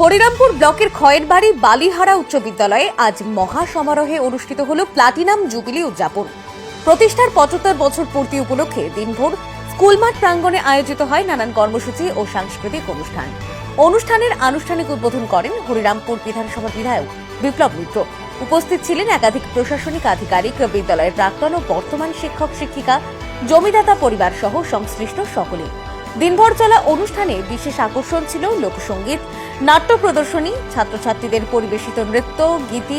হরিরামপুর ব্লকের খয়েরবাড়ি বালিহারা উচ্চ বিদ্যালয়ে আজ মহা সমারোহে অনুষ্ঠিত হল প্লাটিনাম জুবিলি উদযাপন। প্রতিষ্ঠার পঁচাত্তর বছর পূর্তি উপলক্ষে দিনভর স্কুল মাঠ প্রাঙ্গণে আয়োজিত হয় নানান কর্মসূচি ও সাংস্কৃতিক অনুষ্ঠান। অনুষ্ঠানের আনুষ্ঠানিক উদ্বোধন করেন হরিরামপুর বিধানসভা বিধায়ক বিপ্লব মিত্র। উপস্থিত ছিলেন একাধিক প্রশাসনিক আধিকারিক, বিদ্যালয়ের প্রাক্তন ও বর্তমান শিক্ষক শিক্ষিকা জমিদাতা পরিবার সহ সংশ্লিষ্ট সকলে দিনভর চলা অনুষ্ঠানে বিশেষ আকর্ষণ ছিল লোকসঙ্গীত নাট্য প্রদর্শনী, ছাত্রছাত্রীদের পরিবেশিত নৃত্য, গীতি,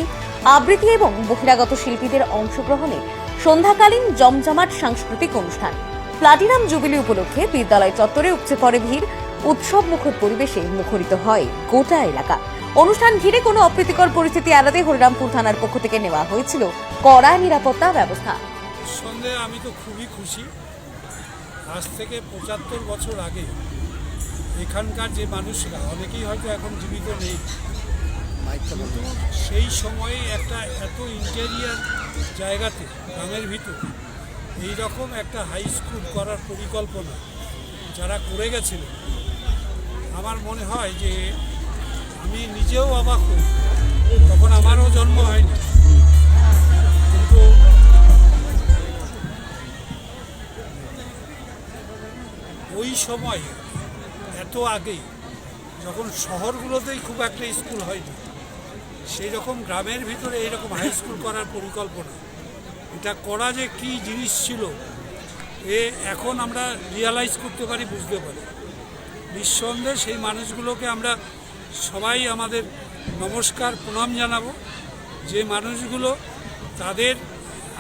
আবৃত্তি এবং বহিরাগত শিল্পীদের অংশগ্রহণে সন্ধ্যাকালীন জমজমাট সাংস্কৃতিক অনুষ্ঠান। প্লাটিনাম জুবিলি উপলক্ষে বিদ্যালয় চত্বরে উপচে পড়ে ভিড়, উৎসব মুখর পরিবেশে মুখরিত হয় গোটা এলাকা। অনুষ্ঠান ঘিরে কোনো অপ্রীতিকর পরিস্থিতি এড়াতে হরিরামপুর থানার পক্ষ থেকে নেওয়া হয়েছিল কড়া নিরাপত্তা ব্যবস্থা। সন্দেহে আমি তো খুবই খুশি। আজ থেকে পঁচাত্তর বছর আগে এখানকার যে মানুষরা, অনেকেই হয়তো এখন জীবিত নেই। কিন্তু সেই সময়ে একটা এত ইন্টেরিয়ার জায়গাতে, গ্রামের ভিতর এই রকম একটা হাই স্কুল করার পরিকল্পনা যারা করে গেছিলেন, আমার মনে হয় যে আমি নিজেও অবাক হই। ওই সময়, এত আগে যখন শহরগুলোতেই খুব একটা স্কুল হয়নি সেই রকম গ্রামের ভিতরে এইরকম হাই স্কুল করার পরিকল্পনা, এটা করা যে কি জিনিস ছিল, এ এখন আমরা রিয়ালাইজ করতে পারি, বুঝতে পারি। নিঃসন্দেহে সেই মানুষগুলোকে আমরা সবাই আমাদের নমস্কার, প্রণাম জানাব, যে মানুষগুলো তাদের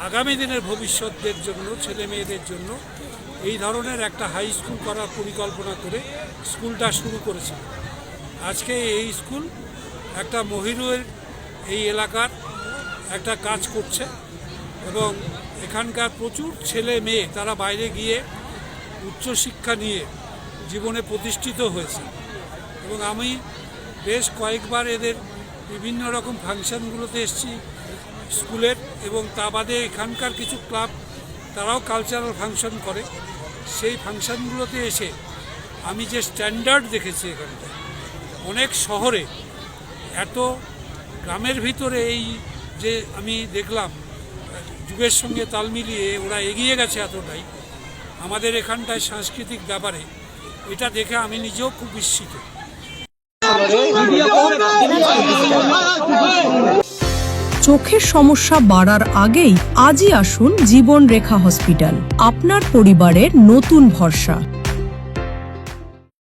আগামী দিনের ভবিষ্যতের জন্য, ছেলে মেয়েদের জন্য এই ধরনের একটা হাই স্কুল করার পরিকল্পনা করে স্কুলটা শুরু করেছিল। আজকে এই স্কুল একটা মহিরুয়ের এই এলাকার একটা কাজ করছে এবং এখানকার প্রচুর ছেলে মেয়ে তারা বাইরে গিয়ে উচ্চশিক্ষা নিয়ে জীবনে প্রতিষ্ঠিত হয়েছে। এবং আমি বেশ কয়েকবার এদের বিভিন্ন রকম ফাংশনগুলোতে এসেছি স্কুলের এবং তা বাদে এখানকার কিছু ক্লাব তারাও কালচারাল ফাংশন করে। সেই ফাংশনগুলোতে এসে আমি যে স্ট্যান্ডার্ড দেখেছি এখানটা অনেক শহরে এত গ্রামের ভিতরে এই যে আমি দেখলাম, যুগের সঙ্গে তাল মিলিয়ে ওরা এগিয়ে গেছে এতটাই। আমাদের এখানটায় সাংস্কৃতিক ব্যাপারে এটা দেখে আমি নিজেও খুব বিস্মিত। চোখের সমস্যা বাড়ার আগেই আজই আসুন জীবন রেখা হসপিটাল। আপনার পরিবারের নতুন ভরসা।